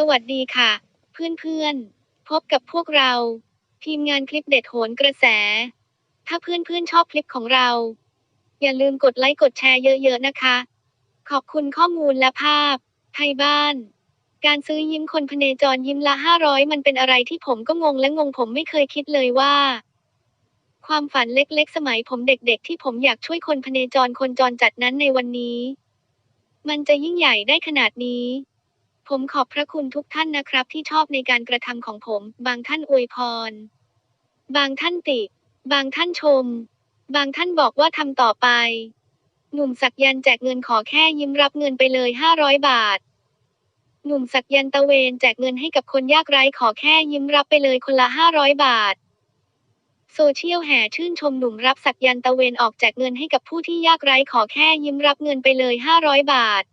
สวัสดีค่ะ เพื่อนๆ พบกับพวกเรา ทีมงานคลิปเด็ดโหนกระแส ถ้าเพื่อนๆชอบคลิปของเรา อย่าลืมกดไลค์กดแชร์เยอะๆนะคะ ขอบคุณข้อมูลและภาพ ไทยบ้าน การซื้อยิ้มคนพเนจรยิ้มละ500มันเป็นอะไรที่ผมก็งงและงงผมไม่เคยคิดเลยว่า ความฝันเล็กๆ สมัยผมเด็กๆ ที่ผมอยากช่วยคนพเนจรคนจรจัดนั้นในวันนี้ มันจะยิ่งใหญ่ได้ขนาดนี้ ผมขอบพระคุณทุกท่านนะครับที่ชอบในการกระทำของผม บางท่านอวยพร บางท่านติ บางท่านชม บางท่านบอกว่าทำต่อไป หนุ่มสักยันแจกเงินขอแค่ยิ้มรับเงินไปเลย 500 บาท หนุ่มสักยันตะเวนแจกเงินให้กับคนยากไร้ขอแค่ยิ้มรับไปเลยคนละ 500 บาท โซเชียลแห่ชื่นชมหนุ่มรับสักยันตะเวนออกแจกเงินให้กับผู้ที่ยากไร้ขอแค่ยิ้มรับเงินไปเลย 500 บาท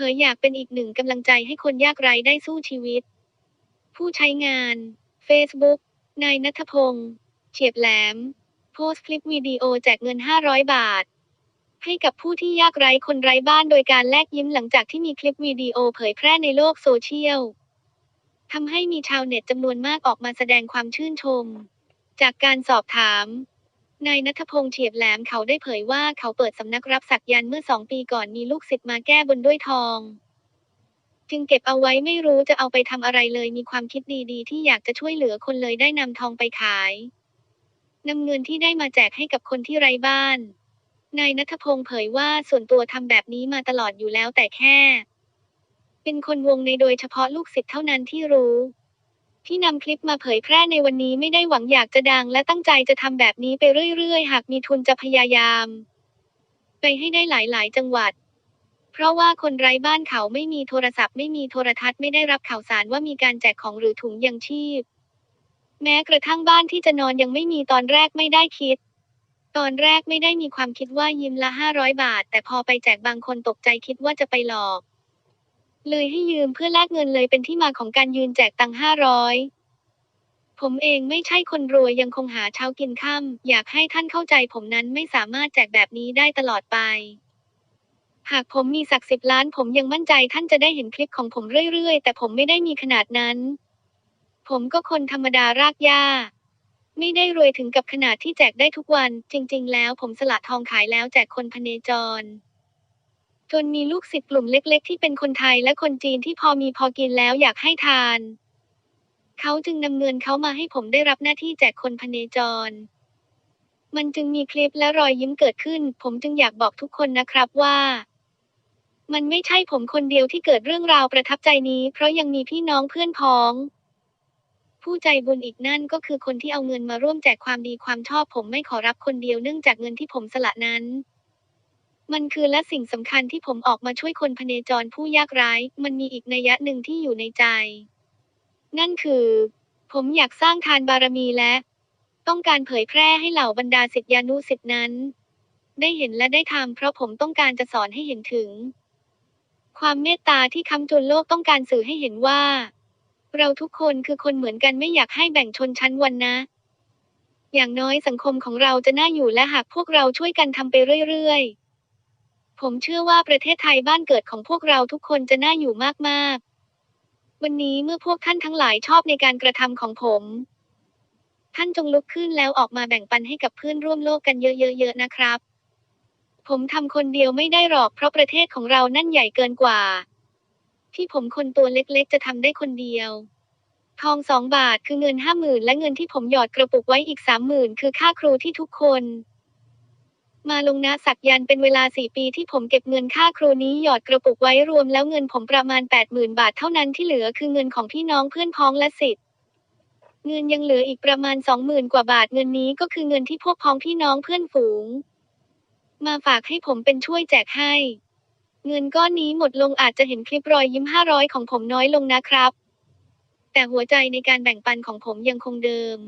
เผยอยากเป็นอีกหนึ่งกำลังใจให้คนยากไร้ได้สู้ชีวิต ผู้ใช้งาน Facebook นายนัทพงศ์เฉียบแหลม โพสต์คลิปวิดีโอแจกเงิน 500 บาท ให้กับผู้ที่ยากไร้คนไร้บ้านโดยการแลกยิ้มหลังจากที่มีคลิปวิดีโอเผยแพร่ในโลกโซเชียลทำให้มีชาวเน็ตจำนวนมากออกมาแสดงความชื่นชม จากการสอบถาม นายนัทพงศ์เฉียบแหลมเขาได้เผยว่าเขาเปิดสำนักรับสักยันต์เมื่อสองปีก่อนมีลูกศิษย์มาแก้บนด้วยทอง จึงเก็บเอาไว้ไม่รู้จะเอาไปทำอะไรเลยมีความคิดดีๆ ที่อยากจะช่วยเหลือคนเลยได้นำทองไปขายนำเงินที่ได้มาแจกให้กับคนที่ไร้บ้าน นายนัทพงศ์เผยว่าส่วนตัวทำแบบนี้มาตลอดอยู่แล้วแต่แค่ เป็นคนวงในโดยเฉพาะลูกศิษย์เท่านั้นที่รู้ ที่นำคลิปมาเผยแพร่ในวันนี้ไม่ได้หวังอยากจะดัง และตั้งใจจะทำแบบนี้ไปเรื่อยๆ หากมีทุนจะพยายาม ไปให้ได้หลายๆ จังหวัดเพราะว่าคนไร้บ้านเขาไม่มีโทรศัพท์ไม่มีโทรทัศน์ไม่ได้รับข่าวสารว่ามีการแจกของหรือถุงยังชีพ แม้กระทั่งบ้านที่จะนอนยังไม่มีตอนแรกไม่ได้คิด ตอนแรกไม่ได้มีความคิดว่ายิ้มละ500บาท แต่พอไปแจกบางคนตกใจคิดว่าจะไปหลอก เลยให้ยืมเพื่อแลกเงินเลยเป็นที่มาของการยืนแจกตังค์500ผมเองไม่ใช่คนรวยยังคงหาเช้ากินค่ำอยากให้ท่านเข้าใจผมนั้นไม่สามารถแจกแบบนี้ได้ตลอดไป หากผมมีสักสิบล้าน ผมยังมั่นใจท่านจะได้เห็นคลิปของผมเรื่อยๆ แต่ผมไม่ได้มีขนาดนั้น ผมก็คนธรรมดารากหญ้า ไม่ได้รวยถึงกับขนาดที่แจกได้ทุกวัน จริง ๆ แล้วผมสละทองขายแล้วแจกคนพเนจร จนมีลูกศิษย์กลุ่มเล็กๆ ที่เป็นคนไทยและคนจีนที่พอมีพอกินแล้วอยากให้ทาน เขาจึงนำเงินเขามาให้ผมได้รับหน้าที่แจกคนพเนจร มันจึงมีคลิปและรอยยิ้มเกิดขึ้น ผมจึงอยากบอกทุกคนนะครับว่า มันไม่ใช่ผมคนเดียวที่เกิดเรื่องราวประทับใจนี้ เพราะยังมีพี่น้องเพื่อนพ้อง ผู้ใจบุญอีกนั่นก็คือคนที่เอาเงินมาร่วมแจกความดีความชอบ ผมไม่ขอรับคนเดียวเนื่องจากเงินที่ผมสละนั้น มันคือและสิ่งสำคัญที่ผมออกมาช่วยคนพเนจรผู้ยากไร้ มันมีอีกนัยยะหนึ่งที่อยู่ในใจ นั่นคือ ผมอยากสร้างทานบารมีและ ต้องการเผยแพร่ให้เหล่าบรรดาศิษยานุศิษย์นั้น ได้เห็นและได้ทำเพราะผมต้องการจะสอนให้เห็นถึง ความเมตตาที่คำจุนโลกต้องการสื่อให้เห็นว่า เราทุกคนคือคนเหมือนกันไม่อยากให้แบ่งชนชั้นวรรณนะอย่างน้อยสังคมของเราจะน่าอยู่และหากพวกเราช่วยกันทำไปเรื่อย ๆ ผมเชื่อว่าประเทศไทยบ้านเกิดของพวกเราทุกคนจะน่าอยู่มากๆ วันนี้เมื่อพวกท่านทั้งหลายชอบในการกระทำของผม ท่านจงลุกขึ้นแล้วออกมาแบ่งปันให้กับเพื่อนร่วมโลกกันเยอะๆๆนะครับ ผมทำคนเดียวไม่ได้หรอกเพราะประเทศของเรานั่นใหญ่เกินกว่า ที่ผมคนตัวเล็กๆ จะทำได้คนเดียว ทองสองบาทคือเงินห้าหมื่นและเงินที่ผมหยอดกระปุกไว้อีกสามหมื่นคือค่าครูที่ทุกคน มาลงนะสักยันเป็นเวลาสี่ปีที่ผมเก็บเงินค่าครูนี้หยอดกระปุกไว้รวมแล้วเงินผมประมาณแปดหมื่นบาทเท่านั้นที่เหลือคือเงินของพี่น้องเพื่อนพ้องและสิทธิ์เงินยังเหลืออีกประมาณสองหมื่นกว่าบาทเงินนี้ก็คือเงินที่พวกพ้องพี่น้องเพื่อนฝูง มาฝากให้ผมเป็นช่วยแจกให้ เงินก้อนนี้หมดลงอาจจะเห็นคลิปรอยยิ้มห้าร้อยของผมน้อยลงนะครับ แต่หัวใจในการแบ่งปันของผมยังคงเดิม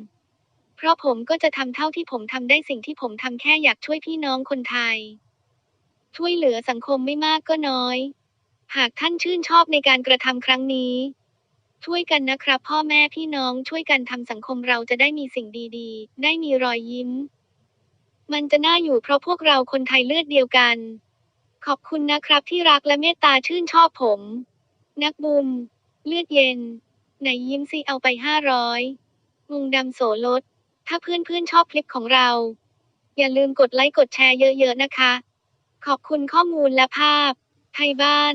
เพราะผมก็จะทำเท่าที่ผมทำได้สิ่งที่ผมทำแค่อยากช่วยพี่น้องคนไทย ช่วยเหลือสังคมไม่มากก็น้อย หากท่านชื่นชอบในการกระทำครั้งนี้ ช่วยกันนะครับ พ่อแม่พี่น้องช่วยกันทำสังคมเราจะได้มีสิ่งดีๆ ได้มีรอยยิ้ม มันจะน่าอยู่เพราะพวกเราคนไทยเลือดเดียวกัน ขอบคุณนะครับที่รักและเมตตาชื่นชอบผม นักบุญเลือดเย็นไหนยิ้มสิเอาไปห้าร้อยงงดำโสลด ถ้าเพื่อนๆชอบคลิปของเรา อย่าลืมกดไลค์กดแชร์เยอะๆนะคะ ขอบคุณข้อมูลและภาพ ไทยบ้าน